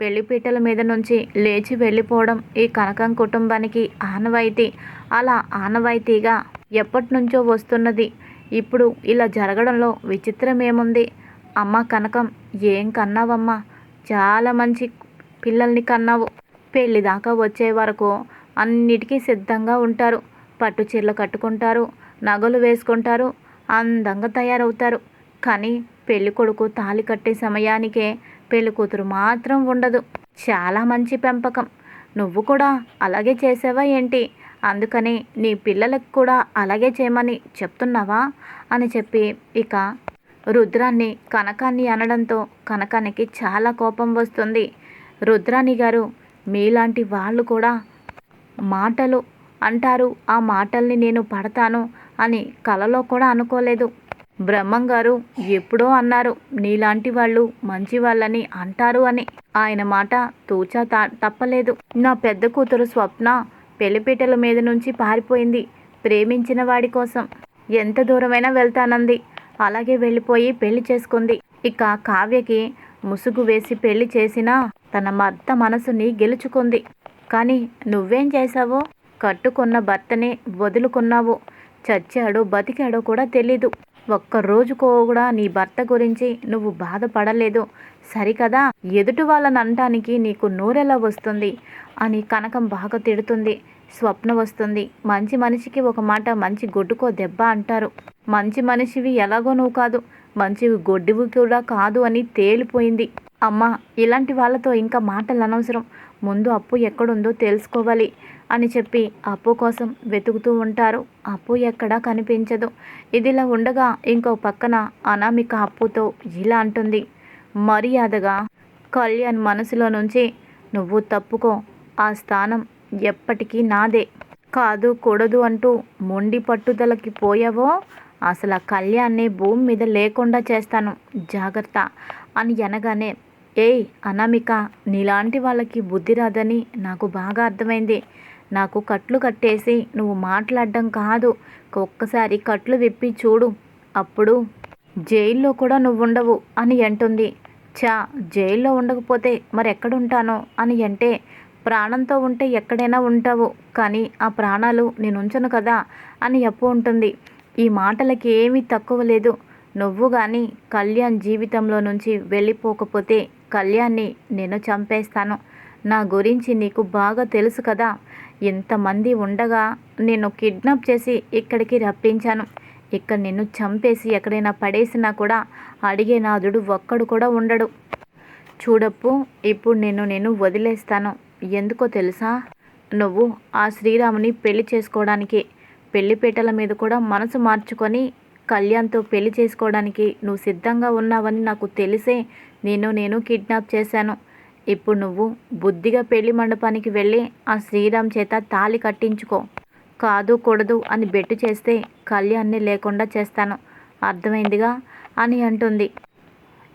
పెళ్ళిపీటల మీద నుంచి లేచి వెళ్ళిపోవడం ఈ కనకం కుటుంబానికి ఆనవాయితీ. అలా ఆనవాయితీగా ఎప్పటి నుంచో వస్తున్నది. ఇప్పుడు ఇలా జరగడంలో విచిత్రం ఏముంది అమ్మ కనకం ఏం కన్నావమ్మా? చాలా మంచి పిల్లల్ని కన్నావు. పెళ్ళి దాకా వచ్చే వరకు అన్నిటికీ సిద్ధంగా ఉంటారు. పట్టు చీరలు కట్టుకుంటారు నగలు వేసుకుంటారు అందంగా తయారవుతారు. కానీ పెళ్ళి కొడుకు తాళి కట్టే సమయానికే పెళ్ళి కూతురు మాత్రం ఉండదు. చాలా మంచి పెంపకం. నువ్వు కూడా అలాగే చేసావా ఏంటి? అందుకని నీ పిల్లలకు కూడా అలాగే చేయమని చెప్తున్నావా? అని చెప్పి ఇక రుద్రాన్ని కనకాన్ని అనడంతో కనకానికి చాలా కోపం వస్తుంది. రుద్రాణి గారు మీలాంటి వాళ్ళు కూడా మాటలు అంటారు. ఆ మాటల్ని నేను పడతాను అని కలలో కూడా అనుకోలేదు. బ్రహ్మం గారు ఎప్పుడో అన్నారు నీలాంటి వాళ్ళు మంచి వాళ్ళని అంటారు అని. ఆయన మాట తూచా తా తప్పలేదు. నా పెద్ద కూతురు స్వప్న పెళ్ళిపీటల మీద నుంచి పారిపోయింది ప్రేమించిన వాడి కోసం. ఎంత దూరమైనా వెళ్తానంది. అలాగే వెళ్ళిపోయి పెళ్ళి చేసుకుంది. ఇక కావ్యకి ముసుగు వేసి పెళ్ళి చేసినా తన భర్త మనసుని గెలుచుకుంది. కానీ నువ్వేం చేశావో? కట్టుకున్న భర్తనే వదులుకున్నావు. చచ్చాడో బతికాడో కూడా తెలీదు. ఒక్కరోజు కూడా నీ భర్త గురించి నువ్వు బాధపడలేదు. సరికదా? ఎదుటి వాళ్ళని అనటానికి నీకు నోరెలా వస్తుంది? అని కనకం బాగా తిడుతుంది. స్వప్న వస్తుంది. మంచి మనిషికి ఒక మాట మంచి గొడ్డుకో దెబ్బ అంటారు. మంచి మనిషివి ఎలాగో నువ్వు కాదు. మంచివి గొడ్డివి కూడా కాదు అని తేలిపోయింది. అమ్మా ఇలాంటి వాళ్ళతో ఇంకా మాటలు అనవసరం. ముందు అప్పు ఎక్కడుందో తెలుసుకోవాలి అని చెప్పి అప్పు కోసం వెతుకుతూ ఉంటారు. అప్పు ఎక్కడా కనిపించదు. ఇదిలా ఉండగా ఇంకో పక్కన అనామిక అప్పుతో ఇలా అంటుంది. మర్యాదగా కళ్యాణ్ మనసులో నుంచి నువ్వు తప్పుకో. ఆ స్థానం ఎప్పటికీ నాదే. కాదు కూడదు అంటూ మొండి పట్టుదలకి పోయావో అసలు ఆ కళ్యాణ్ని భూమి మీద లేకుండా చేస్తాను. జాగ్రత్త. అని అనగానే ఏయ్ అనామిక నీలాంటి వాళ్ళకి బుద్ధి రాదని నాకు బాగా అర్థమైంది. నాకు కట్లు కట్టేసి నువ్వు మాట్లాడడం కాదు. ఒక్కసారి కట్లు విప్పి చూడు. అప్పుడు జైల్లో కూడా నువ్వు ఉండవు అని అంటుంది. చా జైల్లో ఉండకపోతే మరి ఎక్కడుంటానో అని అంటే ప్రాణంతో ఉంటే ఎక్కడైనా ఉంటావు. కానీ ఆ ప్రాణాలు నేను ఉంచను కదా అని అప్పు ఉంటుంది. ఈ మాటలకి ఏమీ తక్కువ లేదు. నువ్వు కానీ కళ్యాణ్ జీవితంలో నుంచి వెళ్ళిపోకపోతే కళ్యాణ్ని నేను చంపేస్తాను. నా గురించి నీకు బాగా తెలుసు కదా. ఇంతమంది ఉండగా నేను కిడ్నాప్ చేసి ఇక్కడికి రప్పించాను. ఇక్కడ నిన్ను చంపేసి ఎక్కడైనా పడేసినా కూడా అడిగే నాదుడు ఒక్కడు కూడా ఉండడు. చూడప్పు ఇప్పుడు నేను నేను వదిలేస్తాను. ఎందుకో తెలుసా? నువ్వు ఆ శ్రీరాముని పెళ్ళి చేసుకోవడానికి పెళ్ళిపేటల మీద కూడా మనసు మార్చుకొని కళ్యాణ్తో పెళ్ళి చేసుకోవడానికి నువ్వు సిద్ధంగా ఉన్నావని నాకు తెలిసే నేను నేను కిడ్నాప్ చేశాను. ఇప్పుడు నువ్వు బుద్ధిగా పెళ్ళి మండపానికి వెళ్ళి ఆ శ్రీరామ్ చేత తాళి కట్టించుకో. కాదు కూడదు అని బెట్టు చేస్తే కళ్యాణ్ని లేకుండా చేస్తాను. అర్థమైందిగా? అని అంటుంది.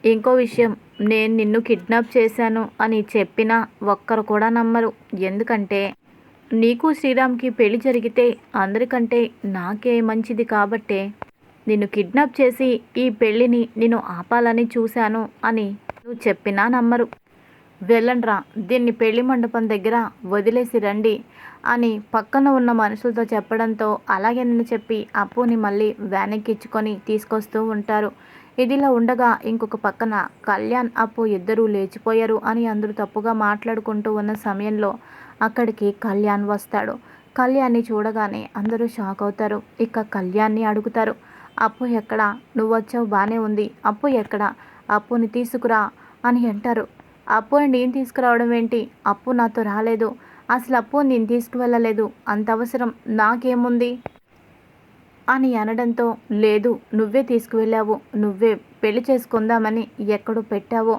ఇంకో విషయం నేను నిన్ను కిడ్నాప్ చేశాను అని చెప్పినా ఒక్కరు కూడా నమ్మరు. ఎందుకంటే నీకు శ్రీరామ్కి పెళ్ళి జరిగితే అందరికంటే నాకే మంచిది కాబట్టే నిన్ను కిడ్నాప్ చేసి ఈ పెళ్ళిని నేను ఆపాలని చూశాను అని నువ్వు చెప్పినా నమ్మరు. వెళ్ళండ్రా దీన్ని పెళ్ళి మండపం దగ్గర వదిలేసి రండి అని పక్కన ఉన్న మనుషులతో చెప్పడంతో అలాగే నేను చెప్పి అప్పుని మళ్ళీ వ్యానెక్కించుకొని తీసుకొస్తూ ఉంటారు. ఇదిలా ఉండగా ఇంకొక పక్కన కళ్యాణ్ అప్పు ఇద్దరూ లేచిపోయారు అని అందరూ తప్పుగా మాట్లాడుకుంటూ ఉన్న సమయంలో అక్కడికి కళ్యాణ్ వస్తాడు. కళ్యాణ్ని చూడగానే అందరూ షాక్ అవుతారు. ఇక కళ్యాణ్ని అడుగుతారు. అప్పు ఎక్కడ? నువ్వు వచ్చావు బాగానే ఉంది. అప్పు ఎక్కడ? అప్పుని తీసుకురా అని అంటారు. అప్పుని నేను తీసుకురావడం ఏంటి? అప్పు నాతో రాలేదు. అసలు అప్పు నేను తీసుకువెళ్ళలేదు. అంత అవసరం. నాకేముంది? అని అనడంతో లేదు నువ్వే తీసుకువెళ్ళావు. నువ్వే పెళ్ళి చేసుకుందామని ఎక్కడో పెట్టావో.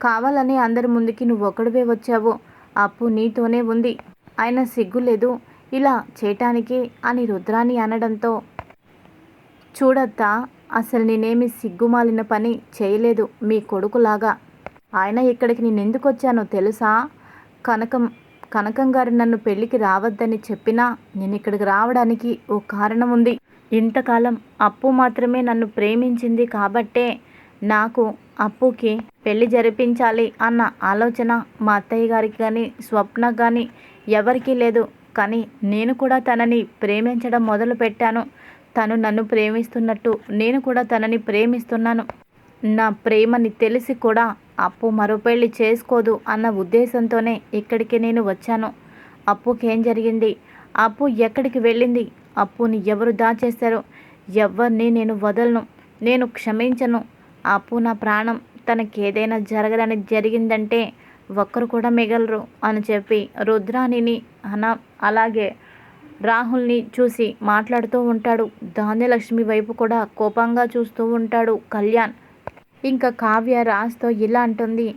కావాలని అందరి ముందుకి నువ్వు ఒకడివే వచ్చావు. అప్పు నీతోనే ఉంది. ఆయన సిగ్గు లేదు ఇలా చేయటానికి అని రుద్రాని అనడంతో చూడత్తా అసలు నేనేమి సిగ్గుమాలిన పని చేయలేదు మీ కొడుకులాగా. ఆయన ఇక్కడికి నేను ఎందుకు వచ్చానో తెలుసా? కనకం కనకం గారు నన్ను పెళ్ళికి రావద్దని చెప్పినా నేను ఇక్కడికి రావడానికి ఓ కారణం ఉంది. ఇంతకాలం అప్పు మాత్రమే నన్ను ప్రేమించింది కాబట్టే నాకు అప్పుకి పెళ్ళి జరిపించాలి అన్న ఆలోచన మా అత్తయ్య గారికి కానీ స్వప్న కానీ ఎవరికీ లేదు. కానీ నేను కూడా తనని ప్రేమించడం మొదలు పెట్టాను. తను నన్ను ప్రేమిస్తున్నట్టు నేను కూడా తనని ప్రేమిస్తున్నాను. నా ప్రేమని తెలిసి కూడా అప్పు మరో పెళ్ళి చేసుకోదు అన్న ఉద్దేశంతోనే ఇక్కడికి నేను వచ్చాను. అప్పుకేం జరిగింది? అప్పు ఎక్కడికి వెళ్ళింది? అప్పుని ఎవరు దాచేశారు? ఎవరిని నేను వదలను. నేను క్షమించను. అప్పు నా ప్రాణం. తనకి ఏదైనా జరగదని జరిగిందంటే ఒక్కరు కూడా మిగలరు అని చెప్పి రుద్రాణిని అన అలాగే రాహుల్ని చూసి మాట్లాడుతూ ఉంటాడు. ధాన్యలక్ష్మి వైపు కూడా కోపంగా చూస్తూ ఉంటాడు కళ్యాణ్. ఇంకా కావ్య రాజ్తో ఇలా అంటుంది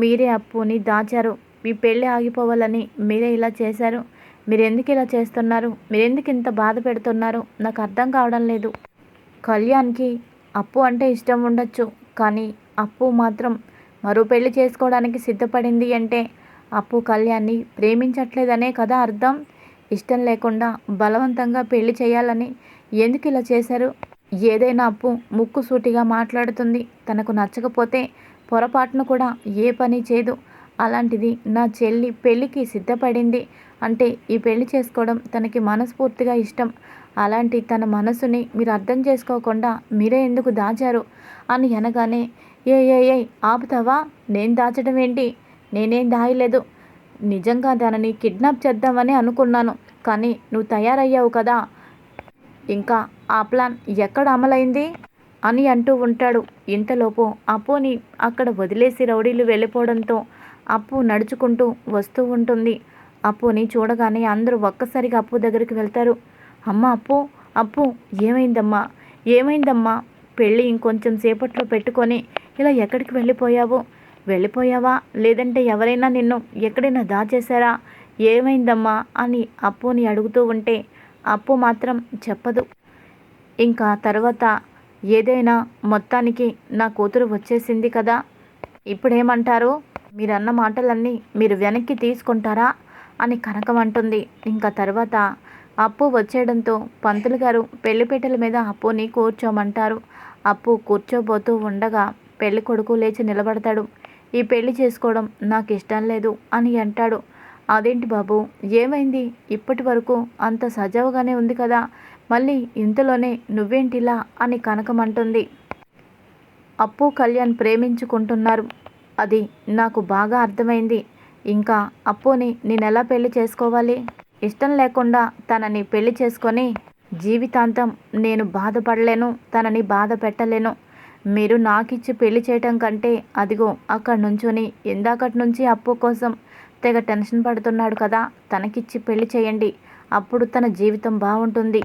మీరే అప్పుని దాచారు. మీ పెళ్ళి ఆగిపోవాలని మీరే ఇలా చేశారు. మీరెందుకు ఇలా చేస్తున్నారు? మీరెందుకు ఇంత బాధ పెడుతున్నారు? నాకు అర్థం కావడం లేదు. కళ్యాణ్కి అప్పు అంటే ఇష్టం ఉండొచ్చు. కానీ అప్పు మాత్రం మరో పెళ్ళి చేసుకోవడానికి సిద్ధపడింది అంటే అప్పు కళ్యాణ్ని ప్రేమించట్లేదనే కదా అర్థం? ఇష్టం లేకుండా బలవంతంగా పెళ్ళి చేయాలని ఎందుకు ఇలా చేశారు? ఏదైనా అప్పు ముక్కు సూటిగా మాట్లాడుతుంది. తనకు నచ్చకపోతే పొరపాటును కూడా ఏ పని చేయదు. అలాంటిది నా చెల్లి పెళ్ళికి సిద్ధపడింది అంటే ఈ పెళ్ళి చేసుకోవడం తనకి మనస్ఫూర్తిగా ఇష్టం. అలాంటి తన మనసుని మీరు అర్థం చేసుకోకుండా మీరే ఎందుకు దాచారు? అని అనగానే ఏ ఏ ఏ ఆపుతావా? నేను దాచడం ఏంటి? నేనేం దాయలేదు. నిజంగా తనని కిడ్నాప్ చేద్దామని అనుకున్నాను. కానీ నువ్వు తయారయ్యావు కదా. ఇంకా ఆ ప్లాన్ ఎక్కడ అమలైంది? అని అంటూ ఉంటాడు. ఇంతలోపు అప్పుని అక్కడ వదిలేసి రౌడీలు వెళ్ళిపోవడంతో అప్పు నడుచుకుంటూ వస్తూ ఉంటుంది. అప్పుని చూడగానే అందరూ ఒక్కసారిగా అప్పు దగ్గరికి వెళ్తారు. అమ్మ అప్పు అప్పు. ఏమైందమ్మా? ఏమైందమ్మా? పెళ్ళి ఇంకొంచెం సేపట్లో పెట్టుకొని ఇలా ఎక్కడికి వెళ్ళిపోయావు? వెళ్ళిపోయావా? లేదంటే ఎవరైనా నిన్ను ఎక్కడైనా దాచేశారా? ఏమైందమ్మా? అని అప్పుని అడుగుతూ ఉంటే అప్పు మాత్రం చెప్పదు. ఇంకా తర్వాత ఏదైనా మొత్తానికి నా కూతురు వచ్చేసింది కదా? ఇప్పుడేమంటారు? మీరన్న మాటలన్నీ మీరు వెనక్కి తీసుకుంటారా? అని కనకం అంటుంది ఇంకా తర్వాత అప్పు వచ్చేయడంతో పంతులు గారు పెళ్ళిపీటల మీద అప్పుని కూర్చోమంటారు. అప్పు కూర్చోబోతూ ఉండగా పెళ్ళి కొడుకు లేచి నిలబడతాడు. ఈ పెళ్ళి చేసుకోవడం నాకు ఇష్టం లేదు అని అంటాడు. అదేంటి బాబు ఏమైంది? ఇప్పటి వరకు అంత సజావుగానే ఉంది కదా. మళ్ళీ ఇంతలోనే నువ్వేంటిలా? అని కనకమంటుంది. అప్పు కళ్యాణ్ ప్రేమించుకుంటున్నారు. అది నాకు బాగా అర్థమైంది. ఇంకా అప్పుని నేను ఎలా పెళ్ళి చేసుకోవాలి? ఇష్టం లేకుండా తనని పెళ్ళి చేసుకొని జీవితాంతం నేను బాధపడలేను తనని బాధ పెట్టలేను. మీరు నాకిచ్చి పెళ్ళి చేయటం కంటే అదిగో అక్కడ నుంచొని ఇందాకటి నుంచి అప్పు కోసం తెగ టెన్షన్ పడుతున్నాడు కదా తనకిచ్చి పెళ్ళి చేయండి. అప్పుడు తన జీవితం బాగుంటుంది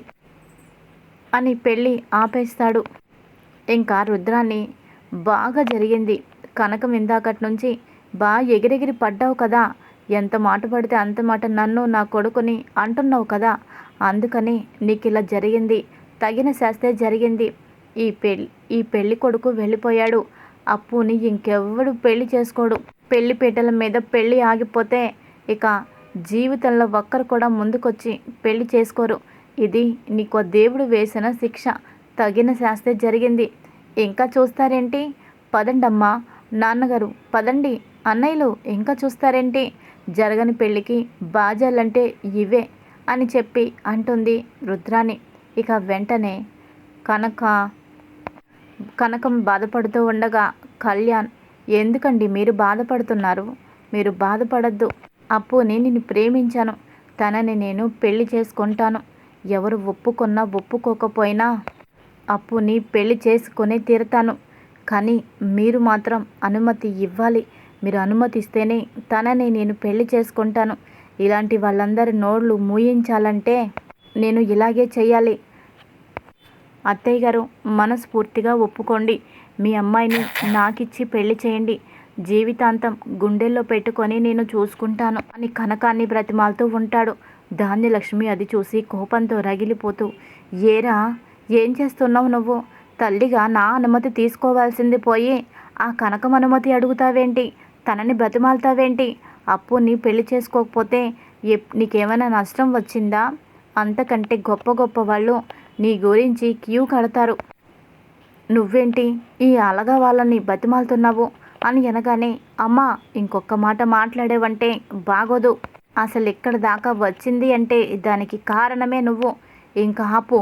అని పెళ్ళి ఆపేస్తాడు. ఇంకా రుద్రాన్ని బాగా జరిగింది. కనకం ఇందాకటి నుంచి బాగా ఎగిరెగిరి పడ్డావు కదా ఎంత మాట పడితే అంత మాట నన్ను నా కొడుకుని అంటున్నావు కదా? అందుకని నీకు ఇలా జరిగింది. తగిన శాస్తే జరిగింది. ఈ పెళ్ళి ఈ పెళ్ళి కొడుకు వెళ్ళిపోయాడు. అప్పుని ఇంకెవ్వడు పెళ్ళి చేసుకోడు. పెళ్ళి పీటల మీద పెళ్ళి ఆగిపోతే ఇక జీవితంలో ఒక్కరు కూడా ముందుకొచ్చి పెళ్ళి చేసుకోరు. ఇది నీకు దేవుడు వేసిన శిక్ష. తగిన శాస్తే జరిగింది. ఇంకా చూస్తారేంటి? పదండమ్మా నాన్నగారు పదండి. అన్నయ్యలు ఇంకా చూస్తారేంటి? జరగని పెళ్ళికి బాజాలంటే ఇవే అని చెప్పి అంటుంది రుద్రాణి. ఇక వెంటనే కనక కనకం బాధపడుతూ ఉండగా కళ్యాణ్ ఎందుకండి మీరు బాధపడుతున్నారు? మీరు బాధపడద్దు. అప్పుని నిన్ను ప్రేమించాను. తనని నేను పెళ్ళి చేసుకుంటాను. ఎవరు ఒప్పుకున్నా ఒప్పుకోకపోయినా అప్పుని పెళ్ళి చేసుకునే తీరుతాను. కానీ మీరు మాత్రం అనుమతి ఇవ్వాలి. మీరు అనుమతిస్తేనే తనని నేను పెళ్ళి చేసుకుంటాను. ఇలాంటి వాళ్ళందరి నోళ్ళు మూయించాలంటే నేను ఇలాగే చేయాలి అత్తయ్య గారు మనస్ఫూర్తిగా ఒప్పుకోండి. మీ అమ్మాయిని నాకిచ్చి పెళ్ళి చేయండి. జీవితాంతం గుండెల్లో పెట్టుకొని నేను చూసుకుంటాను. అని కనకాన్ని బ్రతిమాలుతూ ఉంటాడు. ధాన్యలక్ష్మి అది చూసి కోపంతో రగిలిపోతూ ఏరా ఏం చేస్తున్నావు నువ్వు? తల్లిగా నా అనుమతి తీసుకోవాల్సింది పోయి ఆ కనకం అనుమతి అడుగుతావేంటి? తనని బ్రతిమాలుతావేంటి? అప్పుని పెళ్ళి చేసుకోకపోతే ఎప్ నీకేమైనా నష్టం వచ్చిందా? అంతకంటే గొప్ప గొప్ప వాళ్ళు నీ గురించి క్యూ కడతారు. నువ్వేంటి ఈ అలగా వాళ్ళని బతిమాలుతున్నావు అని అనగానే అమ్మా ఇంకొక మాట మాట్లాడేవంటే బాగోదు. అసలు ఇక్కడ దాకా వచ్చింది అంటే దానికి కారణమే నువ్వు. ఇంకా ఆపు.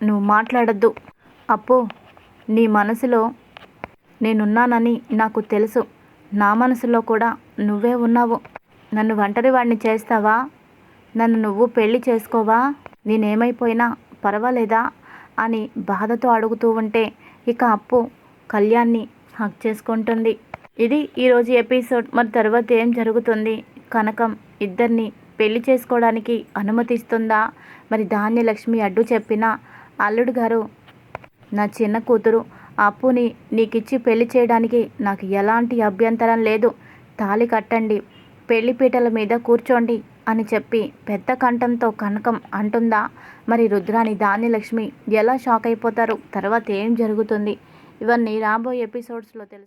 నువ్వు మాట్లాడద్దు. అప్పు నీ మనసులో నేనున్నానని నాకు తెలుసు. నా మనసులో కూడా నువ్వే ఉన్నావు. నన్ను ఒంటరి వాడిని చేస్తావా? నన్ను నువ్వు పెళ్ళి చేసుకోవా? నేనేమైపోయినా పర్వాలేదా? అని బాధతో అడుగుతూ ఉంటే ఇక అప్పు కళ్యాణ్ని హక్ చేసుకుంటుంది. ఇది ఈరోజు ఎపిసోడ్. మరి తర్వాత ఏం జరుగుతుంది? కనకం ఇద్దరిని పెళ్ళి చేసుకోవడానికి అనుమతిస్తుందా? మరి ధాన్యలక్ష్మి అడ్డు చెప్పిన అల్లుడు గారు నా చిన్న కూతురు అప్పుని నీకిచ్చి పెళ్ళి చేయడానికి నాకు ఎలాంటి అభ్యంతరం లేదు. తాళి కట్టండి పెళ్ళి పీటల మీద కూర్చోండి అని చెప్పి పెద్ద కంఠంతో కనకం అంటుందా? మరి రుద్రాని ధాన్యలక్ష్మి ఎలా షాక్ అయిపోతారు? తర్వాత ఏం జరుగుతుంది? ఇవన్నీ రాబోయే ఎపిసోడ్స్లో తెలుసు